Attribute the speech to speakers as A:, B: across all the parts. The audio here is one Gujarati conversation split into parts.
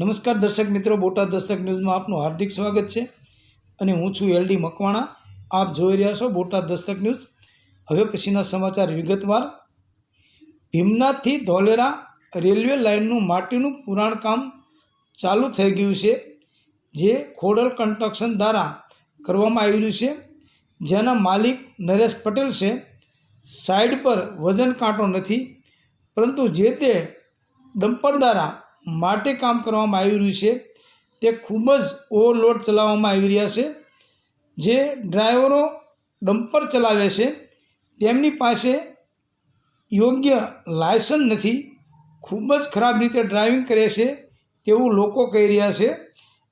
A: નમસ્કાર દર્શક મિત્રો, બોટાદ દર્શક ન્યૂઝમાં આપનું હાર્દિક સ્વાગત છે અને હું છું એલડી મકવાણા. આપ જોઈ રહ્યા છો બોટાદ દસ્તક ન્યૂઝ. હવે પછીના સમાચાર વિગતવાર. ભીમનાથથી ધોલેરા રેલવે લાઇનનું માટીનું પુરાણ કામ ચાલુ થઈ ગયું છે, જે ખોડલ કન્સ્ટ્રક્શન દ્વારા કરવામાં આવી રહ્યું છે. જેના માલિક નરેશ પટેલ છે. સાઈડ પર વજન કાંટો નથી, પરંતુ જે તે ડમ્પર દ્વારા માટે કામ કરવામાં આવી રહ્યું છે. તે ખૂબ જ ઓવરલોડ ચલાવવામાં આવી રહ્યા છે. જે ડ્રાઈવરો ડમ્પર ચલાવે છે. તેમની પાસે યોગ્ય લાયસન્સ નથી. ખૂબ જ ખરાબ રીતે ડ્રાઇવિંગ કરે છે તેવું લોકો કહી રહ્યા છે.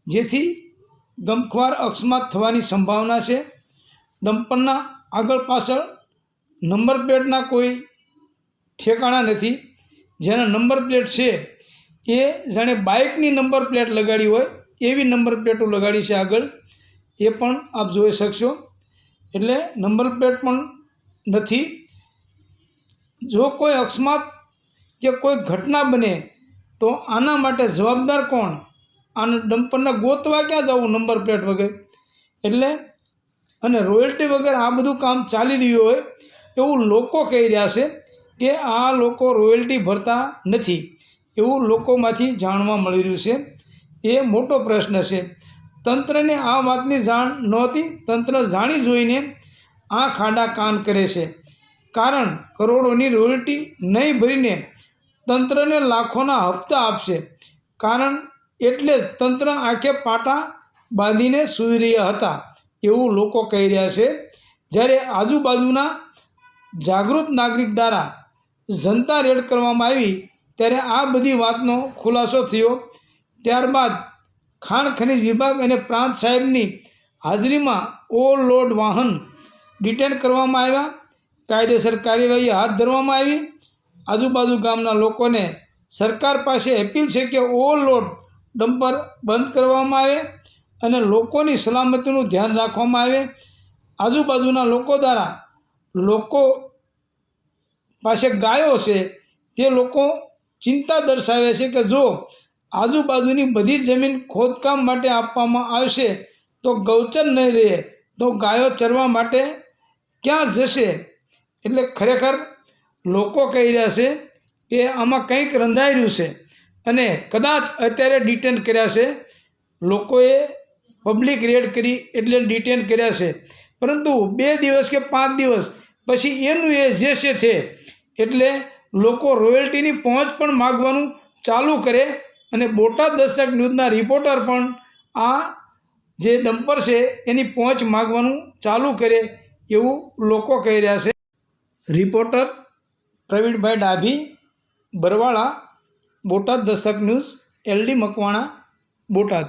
A: જેથી ગમખ્વાર અકસ્માત થવાની સંભાવના છે. ડમ્પરના આગળ પાછળ નંબર પ્લેટના કોઈ ઠેકાણા નથી. જેના નંબર પ્લેટ છે એ જાણે બાઇકની નંબર પ્લેટ લગાડી હોય, એવી નંબર પ્લેટો લગાડી છે આગળ. એ પણ આપ જોઈ શકશો. એટલે નંબર પ્લેટ પણ નથી. જો કોઈ અકસ્માત કે કોઈ ઘટના બને, તો આના માટે જવાબદાર કોણ? આને ડમ્પરને ગોતવા ક્યાં જવું નંબર પ્લેટ વગર? એટલે અને રોયલ્ટી વગર આ બધું કામ ચાલી રહ્યું હોય, એવું લોકો કહી રહ્યા છે કે આ લોકો રોયલ્ટી ભરતા નથી. એવું લોકોમાંથી જાણવા મળી રહ્યું છે. એ મોટો પ્રશ્ન છે. તંત્રને આ વાતની જાણ નહોતી. તંત્ર જાણી જોઈને આ ખાડા કાન કરે છે. કારણ કરોડોની રોયલ્ટી નહીં ભરીને તંત્રને લાખોના હપ્તા આપશે. કારણ એટલે જ તંત્ર આંખે પાટા બાંધીને સૂઈ રહ્યા હતા. એવું લોકો કહી રહ્યા છે. જ્યારે આજુબાજુના જાગૃત નાગરિક દ્વારા જનતા રેડ કરવામાં આવી ત્યારે આ બધી વાતનો ખુલાસો થયો. ત્યારબાદ ખાણ ખનિજ વિભાગ અને પ્રાંત સાહેબની હાજરીમાં ઓવરલોડ વાહન ડિટેન કરવામાં આવ્યા. કાયદેસર કાર્યવાહી હાથ ધરવામાં આવી. આજુબાજુ ગામના લોકોને સરકાર પાસે અપીલ છે કે ઓવરલોડ ડમ્પર બંધ કરવામાં આવે અને લોકોની સલામતીનું ધ્યાન રાખવામાં આવે. આજુબાજુના લોકો દ્વારા લોકો પાસે ગાયો છે તે લોકો ચિંતા દર્શાવે છે કે જો આજુબાજુની બધી જમીન ખોદકામ માટે આપવામાં આવશે, તો ગૌચર નહીં રહે, તો ગાયો ચરવા માટે ક્યાં જશે? એટલે ખરેખર લોકો કહી રહ્યા છે કે આમાં કંઈક રંધાઈ રહ્યું છે. અને કદાચ અત્યારે ડિટેન કર્યા છે. લોકોએ પબ્લિક રેડ કરી એટલે ડિટેન કર્યા છે. પરંતુ બે દિવસ કે પાંચ દિવસ પછી એનું એ જે છે તે એટલે લોકો રોયલ્ટીની પહોંચ પણ માગવાનું ચાલુ કરે અને બોટાદ દસ્તક ન્યૂઝના રિપોર્ટર પણ આ જે ડમ્પર છે એની પહોંચ માગવાનું ચાલુ કરે એવું લોકો કહી રહ્યા છે. Reporter Pravinbhai Dabhi, Barwala, Botad Dastak news LD Makwana, Botad.